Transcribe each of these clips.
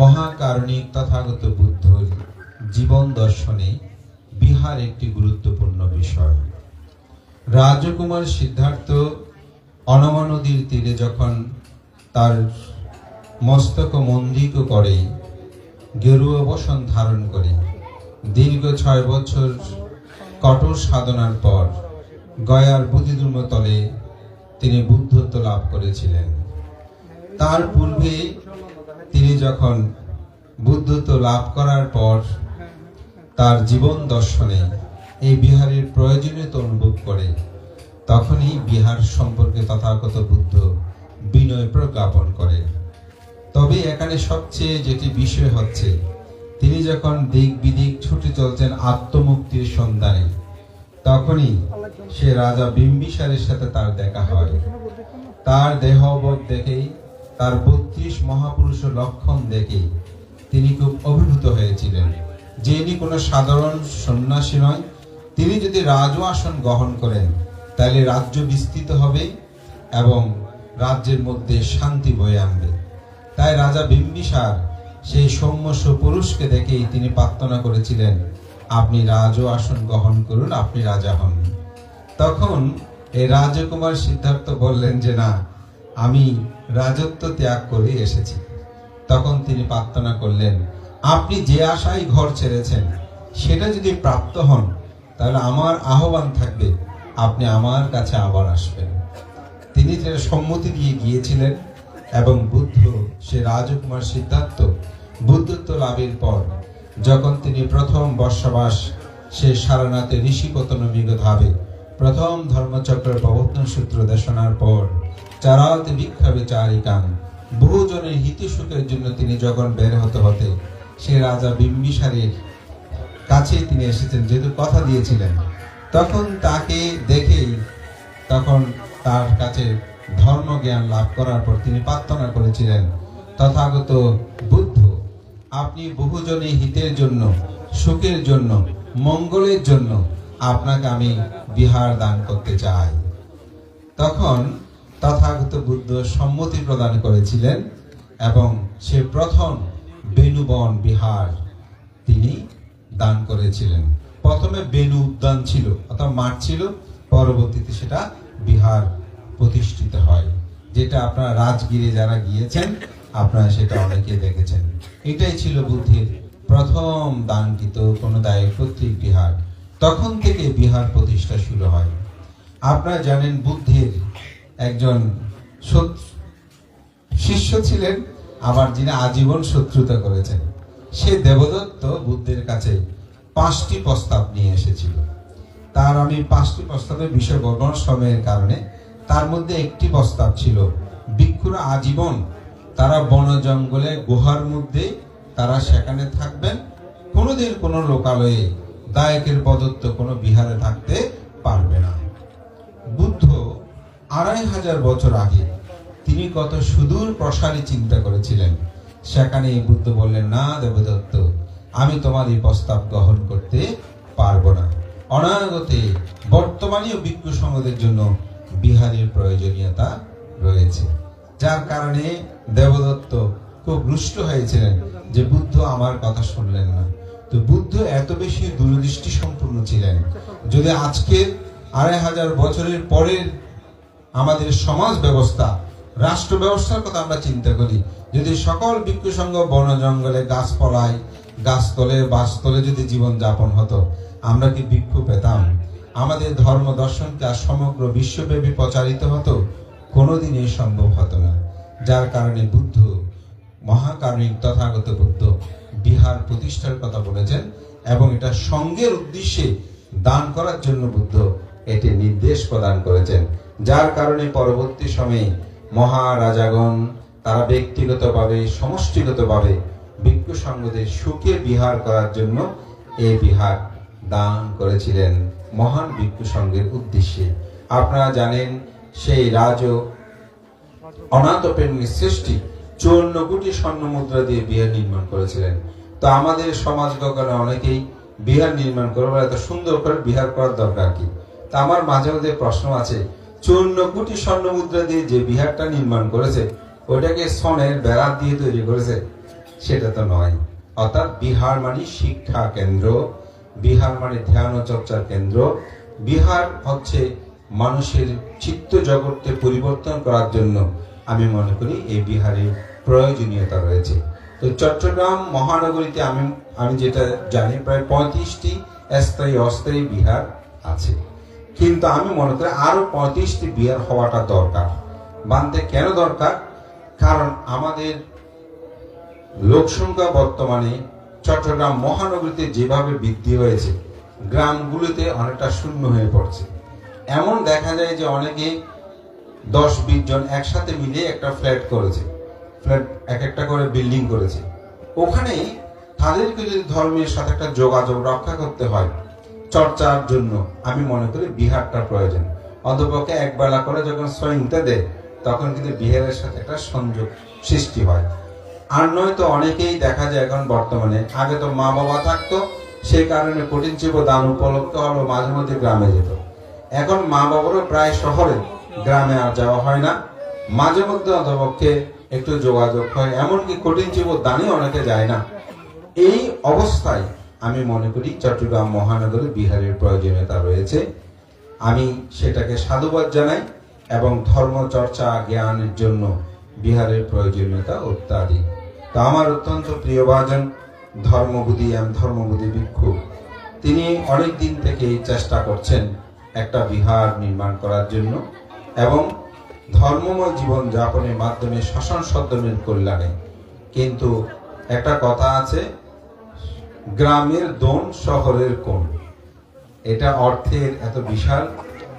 মহাকারণিক তথাগত বুদ্ধর জীবন দর্শনে বিহার একটি গুরুত্বপূর্ণ বিষয়। রাজকুমার সিদ্ধার্থ অনমা নদীর তীরে যখন তার মস্তক মন্দিত করে, গেরুয়া বসন ধারণ করে, দীর্ঘ ছয় বছর কঠোর সাধনার পর গয়ার বুদ্ধিদুর্ম তলে তিনি বুদ্ধত্ব লাভ করেছিলেন। তার পূর্বে তিনি যখন বুদ্ধত্ব লাভ করার পর তার জীবন দর্শনে এই বিহারের প্রয়োজনীয়তা অনুভব করে, তখনই বিহার সম্পর্কে তথাগত বুদ্ধ বিনয় প্রজ্ঞাপন করে। তবে এখানে সবচেয়ে যেটি বিষয় হচ্ছে, তিনি যখন দিক বিদিক ছুটে চলছেন আত্মমুক্তির সন্ধানে, তখনই সে রাজা বিম্বিসারের সাথে তার দেখা হয়। তার দেহবোধ দেখেই তার বত্রিশ মহাপুরুষ লক্ষণ দেখেই তিনি খুব অভিভূত হয়েছিলেন। যে ইনি কোনো সাধারণ সন্ন্যাসী নয়, তিনি যদি রাজ আসন গ্রহণ করেন, তাহলে রাজ্য বিস্তৃত হবে এবং রাজ্যের মধ্যে শান্তি বয়ে আনবে। তাই রাজা বিম্বিসার সেই সৌম্য পুরুষকে দেখেই তিনি প্রার্থনা করেছিলেন, আপনি রাজ আসন গ্রহণ করুন, আপনি রাজা হন। তখন এই রাজকুমার সিদ্ধার্থ বললেন যে, না, আমি রাজত্ব ত্যাগ করে এসেছি তখন তিনি প্রার্থনা করলেন, আপনি যে আশায় ঘর ছেড়েছেন, সেটা যদি প্রাপ্ত হন, তাহলে আমার আহ্বান থাকবে, আপনি আমার কাছে আবার আসবেন। তিনি যেটা সম্মতি দিয়ে গিয়েছিলেন এবং বুদ্ধ, সে রাজকুমার সিদ্ধার্থ বুদ্ধত্ব লাভের পর, যখন তিনি প্রথম বর্ষবাস সে সারনাথে ঋষিপতন বিগধাবে প্রথম ধর্মচক্রের প্রবর্তন সূত্র দেশনার পর চারাতে বিক্ষাবে চারিকান বহুজনের হিতে সুখের জন্য তিনি যখন বের হতে হতে সে রাজা বিম্বিসারের কাছে তিনি এসেছেন, যেহেতু কথা দিয়েছিলেন। তখন তাকে দেখেই, তখন তার কাছে ধর্ম জ্ঞান লাভ করার পর তিনি প্রার্থনা করেছিলেন, তথাগত বুদ্ধ, আপনি বহুজনের হিতের জন্য, সুখের জন্য, মঙ্গলের জন্য আপনাকে আমি বিহার দান করতে চাই। তখন তথাগত বুদ্ধ সম্মতি প্রদান করেছিলেন এবং সে প্রথম বেনুবন বিহার তিনি দান করেছিলেন। প্রথমে বেনু উদ্যান ছিল, অর্থাৎ মাঠ ছিল, পরবর্তীতে সেটা বিহার প্রতিষ্ঠিত হয়। যেটা আপনারা রাজগিরে যারা গিয়েছেন, আপনারা সেটা অনেকে দেখেছেন। এটাই ছিল বুদ্ধির প্রথম দানকৃত কোনো দায়ের কর্তৃক বিহার। তখন থেকে বিহার প্রতিষ্ঠা শুরু হয়। আপনারা জানেন বুদ্ধের একজন শিষ্য ছিলেন, আবার যিনি আজীবন শত্রুতা করেছেন। সে দেবদত্ত বুদ্ধের কাছে পাঁচটি প্রস্তাব নিয়ে এসেছিল। তার আমি পাঁচটি প্রস্তাবের বিষয় বর্ণনা সময়ের কারণে। তার মধ্যে একটি প্রস্তাব ছিল, ভিক্ষুরা আজীবন, তারা বন জঙ্গলে, গুহার মধ্যে, তারা সেখানে থাকবেন। কোনোদিন কোনো লোকালয়ে দায়কের প্রদত্ত কোনো বিহারে থাকতে পারবে না। বুদ্ধ আড়াই হাজার বছর আগে তিনি কত সুদূর প্রসারী চিন্তা করেছিলেন। সেখানে বুদ্ধ বললেন, না দেবদত্ত, আমি তোমার এই প্রস্তাব গ্রহণ করতে পারব না। অনাগতে বর্তমানীয় ভিক্ষু সঙ্গদের জন্য বিহারের প্রয়োজনীয়তা রয়েছে। যার কারণে দেবদত্ত খুব রুষ্ট হয়েছিলেন যে বুদ্ধ আমার কথা শুনলেন না। তো বুদ্ধ এত বেশি দূরদৃষ্টি সম্পূর্ণ ছিলেন। যদি আজকের আড়াই হাজার বছরের পরের আমাদের সমাজ ব্যবস্থা, রাষ্ট্র ব্যবস্থার কথা আমরা চিন্তা করি। যদি সকল ভিক্ষু সংঘ বন জঙ্গলে গাছপালায় গাছতলে বাসতলে যদি জীবন যাপন হতো, আমরা কি ভিক্ষু পেতাম? আমাদের ধর্ম দর্শনকে আর সমগ্র বিশ্বব্যাপী প্রচারিত হতো, কোনোদিনই সম্ভব হতো না। যার কারণে বুদ্ধ, মহাকারণিক তথাগত বুদ্ধ বিহার প্রতিষ্ঠার কথা বলেছেন এবং এটা সঙ্গের উদ্দেশ্যে দান করার জন্য বুদ্ধ এটি নির্দেশ প্রদান করেছেন। যার কারণে পরবর্তী সময়ে মহারাজাগণ তারা ব্যক্তিগতভাবে, সমষ্টিগতভাবে ভিক্ষু সুখে বিহার করার জন্য এই বিহার দান করেছিলেন মহান ভিক্ষু সংঘের উদ্দেশ্যে। আপনারা জানেন, সেই রাজ অনাথপের সৃষ্টি চুয়ান্ন কোটি স্বর্ণ মুদ্রা দিয়ে বিহার নির্মাণ করেছিলেন। তো আমাদের সমাজ গগনে অনেকেই বিহার নির্মাণ করবে, এত সুন্দর করে বিহার করার দরকার কি? তা আমার মাঝে মাঝে প্রশ্ন আছে চুয়ান্ন কোটি স্বর্ণ মুদ্রা দিয়ে যে বিহারটা নির্মাণ করেছে ওটাকে সনের বেড়া দিয়ে তৈরি করেছে। সেটা তো নয়। অর্থাৎ বিহার মানে শিক্ষা কেন্দ্র, বিহার মানে ধ্যান ও চর্চার কেন্দ্র। বিহার হচ্ছে মানুষের চিত্ত জগৎকে পরিবর্তন করার জন্য আমি মনে করি এই বিহারের প্রয়োজনীয়তা রয়েছে। তো চট্টগ্রাম মহানগরীতে আমি আমি যেটা জানি, প্রায় পঁয়ত্রিশটি স্থায়ী অস্থায়ী বিহার আছে। কিন্তু আমি মনে করি আরও পঁয়ত্রিশটি বিহার হওয়াটা দরকার। বানতে কেন দরকার? কারণ আমাদের লোক সংখ্যা বর্তমানে চট্টগ্রাম মহানগরীতে যেভাবে বৃদ্ধি হয়েছে, গ্রামগুলোতে অনেকটা শূন্য হয়ে পড়ছে। এমন দেখা যায় যে অনেকে দশ বিশ জন একসাথে মিলে একটা ফ্ল্যাট করেছে, ফ্ল্যাট এক একটা করে বিল্ডিং করেছে। ওখানে তাদেরকে যদি ধর্মের সাথে একটা যোগাযোগ রক্ষা করতে হয় চর্চার জন্য। আমি মনে করি বিহারটা প্রয়োজন। অন্তপক্ষে একবেলা করে যখন সহিংতে দেয়, তখন কিন্তু বিহারের সাথে একটা সংযোগ সৃষ্টি হয়। আর নয় তো অনেকেই দেখা যায় এখন বর্তমানে। আগে তো মা বাবা থাকতো, সেই কারণে কঠিন চিপ দান উপলব্ধ হলো মাঝে মধ্যে গ্রামে যেত। এখন মা বাবারও প্রায় শহরে গ্রামে আর যাওয়া হয় না। মাঝে মধ্যে অন্তপক্ষে একটু যোগাযোগ হয়, এমনকি কঠিন চিপ দানই অনেকে যায় না। এই অবস্থায় আমি মনে করি চট্টগ্রাম মহানগরে বিহারের প্রয়োজনীয়তা রয়েছে। আমি সেটাকে সাধুবাদ জানাই এবং ধর্ম, চর্চা, জ্ঞানের জন্য বিহারের প্রয়োজনীয়তা অত্যাধিক। তা আমার অত্যন্ত প্রিয়ভাজন ধর্মবুদ্ধি এম ধর্মবুদ্ধি ভিক্ষু। তিনি অনেক দিন থেকেই চেষ্টা করছেন একটা বিহার নির্মাণ করার জন্য এবং ধর্মময় জীবন যাপনের মাধ্যমে শাসন সদ্যমের কল্যাণে। কিন্তু একটা কথা আছে গ্রামের দোন শহরের কোন এটা অর্থের এত বিশাল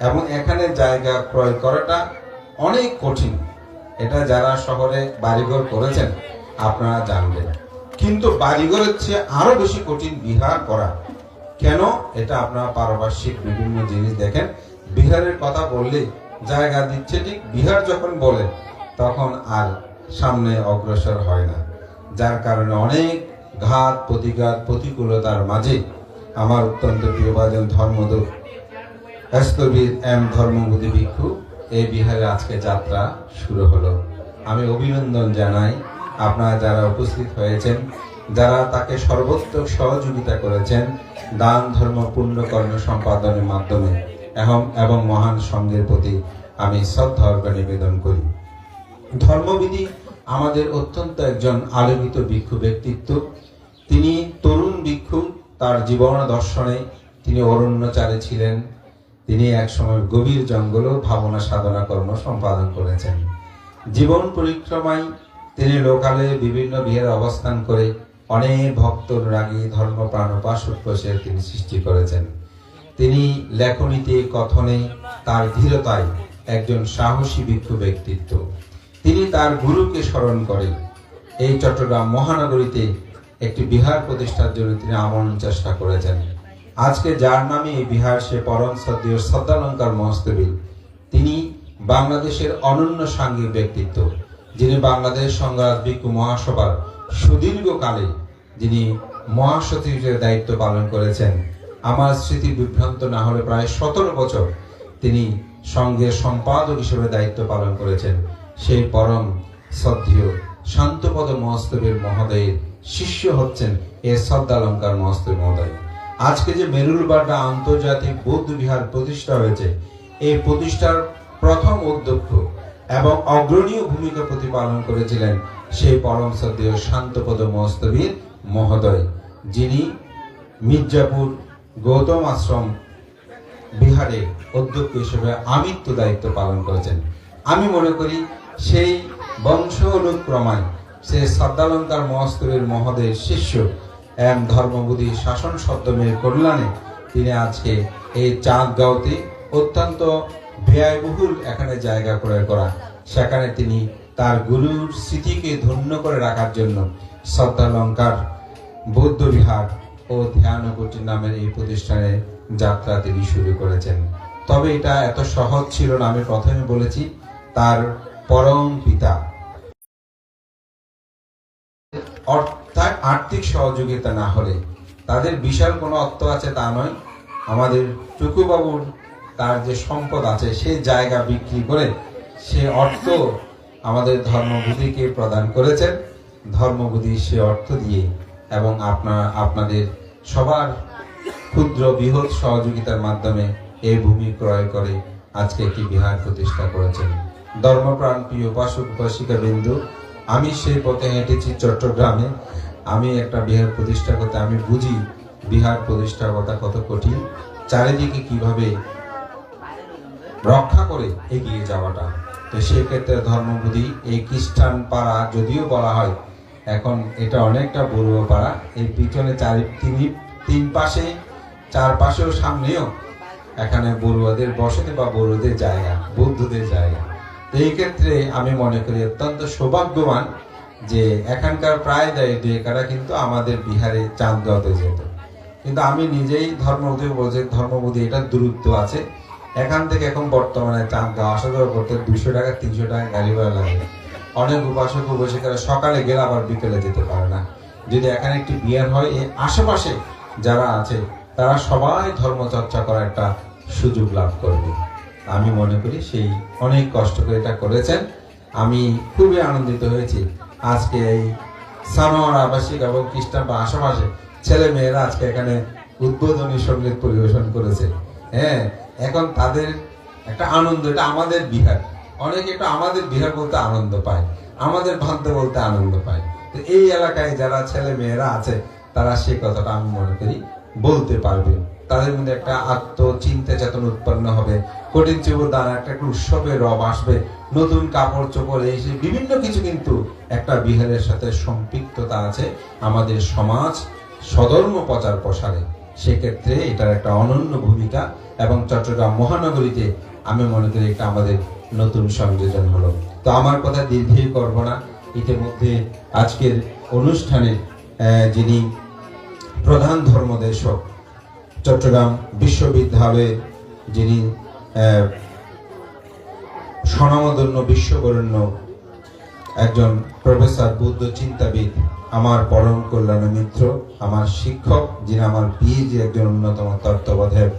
এবং এখানে জায়গা ক্রয় করাটা অনেক কঠিন। এটা যারা শহরে বাড়িঘর করেছেন, আপনারা জানবেন। কিন্তু বাড়িঘরের চেয়ে আরও বেশি কঠিন বিহার করা। কেন? এটা আপনারা পারপার্শ্বিক বিভিন্ন জিনিস দেখেন। বিহারের কথা বললে জায়গা দিচ্ছে ঠিক, বিহার যখন বলে, তখন আর সামনে অগ্রসর হয় না। যার কারণে অনেক ঘাত, প্রতিঘাত, প্রতিকূলতার মাঝে আমার অত্যন্ত প্রিয়ভাজন ধর্মদূত স্থবির এম ধর্মবুদ্ধি ভিক্ষু, এই বিহারে আজকে যাত্রা শুরু হলো। আমি অভিনন্দন জানাই আপনারা যারা উপস্থিত হয়েছেন, যারা তাকে সর্বোত্তক সহযোগিতা করেছেন দান, ধর্ম, পুণ্য, কর্ম সম্পাদনের মাধ্যমে এবং এবং মহান সঙ্গের প্রতি আমি অর্ঘ্য নিবেদন করি। ধর্মবিধি আমাদের অত্যন্ত একজন আলোকিত ভিক্ষু ব্যক্তিত্ব। তিনি তরুণ ভিক্ষু, তার জীবন দর্শনে তিনি অরণ্যচারে ছিলেন। তিনি একসময় গভীর জঙ্গলও ভাবনা সাধনা কর্ম সম্পাদন করেছেন। জীবন পরিক্রমায় তিনি লোকালে বিভিন্ন বিহারে অবস্থান করে অনেক ভক্ত রাগী ধর্মপ্রাণ উপাসক কোষের তিনি সৃষ্টি করেছেন। তিনি লেখনীতে, কথনে তার ধীরতায় একজন সাহসী ভিক্ষু ব্যক্তিত্ব। তিনি তার গুরুকে স্মরণ করে এই চট্টগ্রাম মহানগরীতে একটি বিহার প্রতিষ্ঠার জন্য তিনি আমরণ চেষ্টা করেছেন। আজকে যার নামে এই বিহার সে পরম সদ্যীয় শ্রদ্ধালঙ্কার মহস্তবিল তিনি বাংলাদেশের অনন্য সাঙ্গিক ব্যক্তিত্ব, যিনি বাংলাদেশ সংগ্রাম ভিক্ষু মহাসভার সুদীর্ঘকালে যিনি মহাসচিবের দায়িত্ব পালন করেছেন। আমার স্মৃতি বিভ্রান্ত না হলে প্রায় সতেরো বছর তিনি সঙ্গের সম্পাদক হিসেবে দায়িত্ব পালন করেছেন। সেই পরম শ্রদ্ধেয় শান্তপদ মহস্তবের মহোদয়ের শিষ্য হচ্ছেন এ শ্রদ্ধালঙ্কার মহস্তব মহোদয়। আজকে যে মেরুলবাড্ডা আন্তর্জাতিক বৌদ্ধ বিহার প্রতিষ্ঠা হয়েছে, এই প্রতিষ্ঠার প্রথম অধ্যক্ষ এবং অগ্রণীয় ভূমিকা প্রতিপালন করেছিলেন সেই পরম শ্রদ্ধেয় শান্তপদ মহস্তবীর মহোদয়, যিনি মির্জাপুর গৌতম আশ্রম বিহারে অধ্যক্ষ হিসেবে আমিত্ব দায়িত্ব পালন করেছেন। আমি মনে করি সেই বংশ অনুক্রমায় সে শ্রদ্ধালঙ্কার মহস্তরের মহোদয়ের শিষ্য এম ধর্মবুদ্ধি শাসন শব্দমের কল্যাণে তিনি আজকে এই চাঁদগাঁওতে অত্যন্ত ব্যয়বহুল এখানে জায়গা ক্রয় করা সেখানে তিনি তার গুরুর স্মৃতিকে ধন্য করে রাখার জন্য শ্রদ্ধালঙ্কার বৌদ্ধ বিহার ও ধ্যান কুটির নামের এই প্রতিষ্ঠানে যাত্রা তিনি শুরু করেছেন। তবে এটা এত সহজ ছিল না, আমি প্রথমে বলেছি, তার পরম পিতা অর্থাৎ আর্থিক সহযোগিতা না হলে। তাদের বিশাল কোনো অর্থ আছে তা নয়। আমাদের চুকুবাবুর তার যে সম্পদ আছে সেই জায়গা বিক্রি করে সে অর্থ আমাদের ধর্মবুদ্ধিকে প্রদান করেছেন। ধর্মবুদ্ধি সে অর্থ দিয়ে এবং আপনার আপনাদের সবার ক্ষুদ্র বৃহৎ সহযোগিতার মাধ্যমে এই ভূমি ক্রয় করে আজকে একটি বিহার প্রতিষ্ঠা করেছেন। ধর্মপ্রাণ প্রিয় উপাসক, উপাসিকা বিন্দু আমি সেই পথে হেঁটেছি চট্টগ্রামে। আমি একটা বিহার প্রতিষ্ঠা করতে, আমি বুঝি বিহার প্রতিষ্ঠার কথা কত কঠিন। চারিদিকে কীভাবে রক্ষা করে এগিয়ে যাওয়াটা। তো সেই ক্ষেত্রে ধর্মবুদ্ধি এই খ্রিস্টান পাড়া যদিও বলা হয়, এখন এটা অনেকটা বড়ুয়া পাড়া। এই পিছনে চারি, তিনি, তিন পাশে, চার পাশেও সামনেও এখানে বড়ুয়াদের বসতি বা বড়ুদের জায়গা, বৌদ্ধদের জায়গা। এই ক্ষেত্রে আমি মনে করি অত্যন্ত সৌভাগ্যবান যে এখানকার প্রায় দেয় একারা কিন্তু আমাদের বিহারে চাঁদ দেওয়াতে যেত। কিন্তু আমি নিজেই ধর্মবোধী বলছি ধর্মবোধী এটা দূরত্ব আছে। এখান থেকে এখন বর্তমানে চাঁদ দেওয়া, আসা যাওয়া করতে দুশো টাকা, তিনশো টাকা গাড়ি ভাড়া লাগে। অনেক উপাসক, উপাসিকারা সকালে গেলে আবার বিকেলে যেতে পারে না। যদি এখানে একটি বিয়ার হয় এই আশেপাশে যারা আছে, তারা সবাই ধর্মচর্চা করার একটা সুযোগ লাভ করবে। আমি মনে করি সেই অনেক কষ্ট করে এটা করেছেন। আমি খুবই আনন্দিত হয়েছি। আজকে এই সানোয়ার আবাসিক এবং খ্রিস্টান বা আশেপাশে ছেলে মেয়েরা আজকে এখানে উদ্বোধনী সংগীত পরিবেশন করেছে। হ্যাঁ এখন তাদের একটা আনন্দ, এটা আমাদের বিহার। অনেকে এটা আমাদের বিহার বলতে আনন্দ পায়, আমাদের ভান্তে বলতে আনন্দ পায়। তো এই এলাকায় যারা ছেলে মেয়েরা আছে, তারা সে কথাটা আমি মনে করি বলতে পারবে। তাদের মধ্যে একটা আত্মচিন্তা চেতন উৎপন্ন হবে। কঠিন চুবুর দ্বারা একটা একটা উৎসবের রব আসবে, নতুন কাপড় চোপড় এসে বিভিন্ন কিছু কিন্তু একটা বিহারের সাথে সম্পৃক্ততা আছে। আমাদের সমাজ সধর্ম প্রচার প্রসারে। সেক্ষেত্রে এটার একটা অনন্য ভূমিকা এবং চট্টগ্রাম মহানগরীতে আমি মনে করি এটা আমাদের নতুন সংযোজন হলো। তো আমার কথা দীর্ঘই করব না। ইতিমধ্যে আজকের অনুষ্ঠানে যিনি প্রধান ধর্মদেশক চট্টগ্রাম বিশ্ববিদ্যালয়ের যিনি স্বনামধন্য বিশ্ববরণ্য একজন প্রফেসর, বুদ্ধ চিন্তাবিদ, আমার পরম কল্যাণ মিত্র, আমার শিক্ষক, যিনি আমার পিএইচডি একজন অন্যতম তত্ত্বাবধায়ক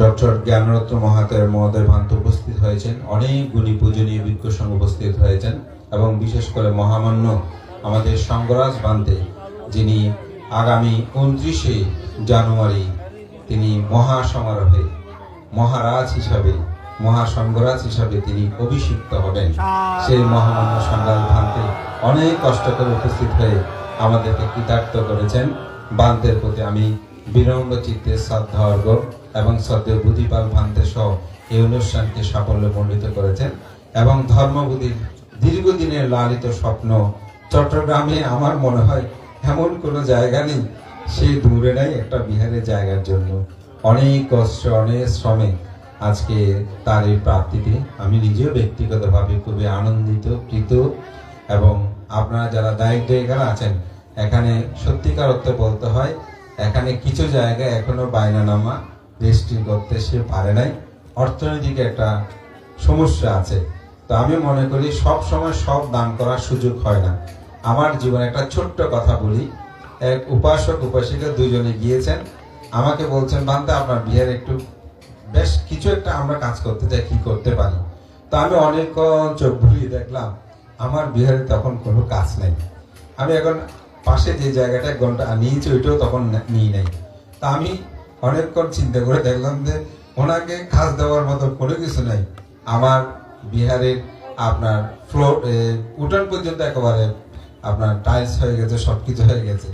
ডক্টর জ্ঞানরত্ন মহাতের মহোদয় ভান্ত উপস্থিত হয়েছেন অনেক গুণী পূজনীয় বিজ্ঞ সঙ্গ উপস্থিত হয়েছেন, এবং বিশেষ করে মহামান্য আমাদের সঙ্গরাজ বান্তে যিনি আগামী উনত্রিশে জানুয়ারি তিনি মহাসমারোহে, মহারাজ হিসাবে, মহাসংঘরাজ হিসাবে তিনি অভিষিক্ত হবেন। সেই মহামান্য সংগ্রাম ভান্তে অনেক কষ্ট করে উপস্থিত হয়ে আমাদেরকে কৃতার্থ করেছেন। বান্তের প্রতি আমি বিনম্র চিত্তে শ্রদ্ধা এবং শ্রদ্ধেয় বুদ্ধিপাল ভান্তে সহ এই অনুষ্ঠানকে সাফল্য মণ্ডিত করেছেন এবং ধর্মবুদ্ধির দীর্ঘদিনের লালিত স্বপ্ন চট্টগ্রামে আমার মনে হয় এমন কোনো জায়গা নেই সে দূরে নাই একটা বিহারের জায়গার জন্য। অনেক কষ্ট, অনেক শ্রমে আজকে তার এই প্রাপ্তিতে আমি নিজেও ব্যক্তিগতভাবে খুবই আনন্দিত কৃত এবং আপনারা যারা দায়িত্ব এখানে আছেন, এখানে সত্যিকার অর্থে বলতে হয়, এখানে কিছু জায়গায় এখনও বায়নানামা রেজিস্ট্রি করতে সে পারে নাই। অর্থনৈতিক একটা সমস্যা আছে। তো আমি মনে করি সব সময় সব দান করার সুযোগ হয় না। আমার জীবনে একটা ছোট্ট কথা বলি। এক উপাসক, উপাসিকা দুজনে গিয়েছেন। আমাকে বলছেন, বান্তে, আপনার বিয়ের একটু বেশ কিছু একটা আমরা কাজ করতে চাই, কি করতে পারি? তো আমি অনেকক্ষণ চোখ বুলিয়ে দেখলাম, আমার বিহারে তখন কোনো কাজ নেই। আমি এখন পাশে যে জায়গাটা এক ঘণ্টা নিয়েছি, ওইটাও তখন নিই নাই। তা আমি অনেকক্ষণ চিন্তা করে দেখলাম যে, ওনাকে কাজ দেওয়ার মতো কোনো কিছু নাই। আমার বিহারের আপনার ফ্লোর উঠান পর্যন্ত একেবারে আপনার টাইলস হয়ে গেছে সব কিছু হয়ে গেছে।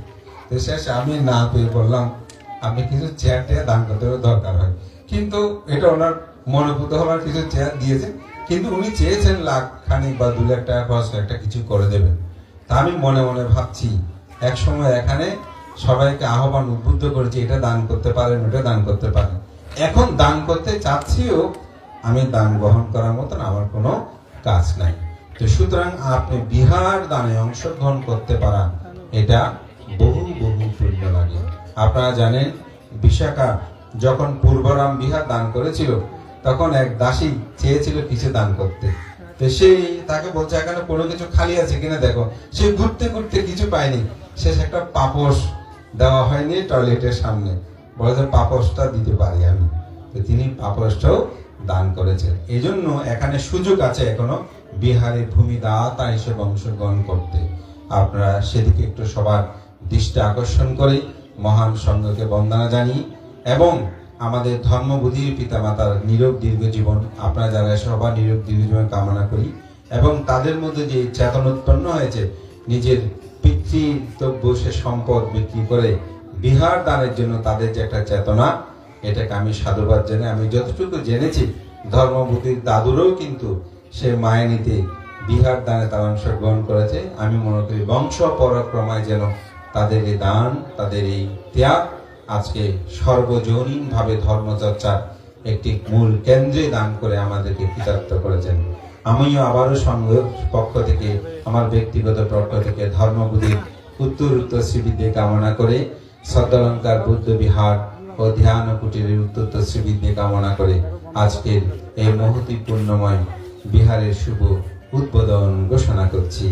তো শেষে আমি না পেয়ে বললাম, আপনি কিছু চেয়ার টেয়ার দান করতে দরকার হয়। কিন্তু এটা ওনার মনোভূত হওয়ার কিছু চেয়ার দিয়েছে। কিন্তু উনি চেয়েছেন লাখ খানিক বা দু লাখ টাকা খরচ একটা কিছু করে দেবেন। তা আমি মনে মনে ভাবছি, এক সময় এখানে সবাইকে আহ্বান উদ্বুদ্ধ করেছি, এটা দান করতে পারেন, ওটা দান করতে পারেন। এখন দান করতে চাচ্ছিও, আমি দান গ্রহণ করার মতন আমার কোনো কাজ নাই। তো সুতরাং আপনি বিহার দানে অংশগ্রহণ করতে পারান। এটা বহু বহু পুণ্য লাগে। আপনারা জানেন, বিশাখা যখন পূর্বরাম বিহার দান করেছিল, তখন এক দাসী চেয়েছিল কিছু দান করতে। তো সেই তাকে বলছে, এখানে কোনো কিছু খালি আছে কিনা দেখো। সে ঘুরতে ঘুরতে কিছু পায়নি। শেষ একটা পাপোশ দেওয়া হয়নি টয়লেটের সামনে। বলে যে পাপোশটা দিতে পারি আমি। তো তিনি পাপোশটাও দান করেছেন। এই জন্য এখানে সুযোগ আছে এখনও। বিহারে ভূমি দাতা হিসেবে অংশগ্রহণ করতে। আপনারা সেদিকে একটু সবার দৃষ্টি আকর্ষণ করে মহান সংঘকে বন্দনা জানিয়ে এবং আমাদের ধর্মবোধীর পিতামাতার নিরোগ দীর্ঘ জীবন, আপনারা যারা সবার নিরোগ দীর্ঘ জীবন কামনা করি এবং তাদের মধ্যে যে চেতন উৎপন্ন হয়েছে, নিজের পিতৃতব্য সে সম্পদ বিক্রি করে বিহার দানের জন্য তাদের যে একটা চেতনা, এটাকে আমি সাধুবাদ জানাই। আমি যতটুকু জেনেছি ধর্মভূতির দাদুরও কিন্তু সে মায়ানিতে বিহার দানে তার অংশগ্রহণ করেছে। আমি মনে করি বংশ পরাক্রমায় যেন তাদের এই দান, তাদের এই ত্যাগ আজকে সর্বজনীনভাবে ধর্মচর্চার একটি মূল কেন্দ্রে দান করে আমাদেরকে কৃতার্থ করেছেন। আমিও আবারও সংঘ পক্ষ থেকে, আমার ব্যক্তিগত পক্ষ থেকে ধর্মবুদ্ধির উত্তর উত্তর শ্রীবিদ্যে কামনা করে, সদ্যলঙ্কার বুদ্ধ বিহার ও ধ্যান কুটিরের উত্তর শ্রীবিদ্যে কামনা করে আজকের এই মহতি পূর্ণময় বিহারের শুভ উদ্বোধন ঘোষণা করছি।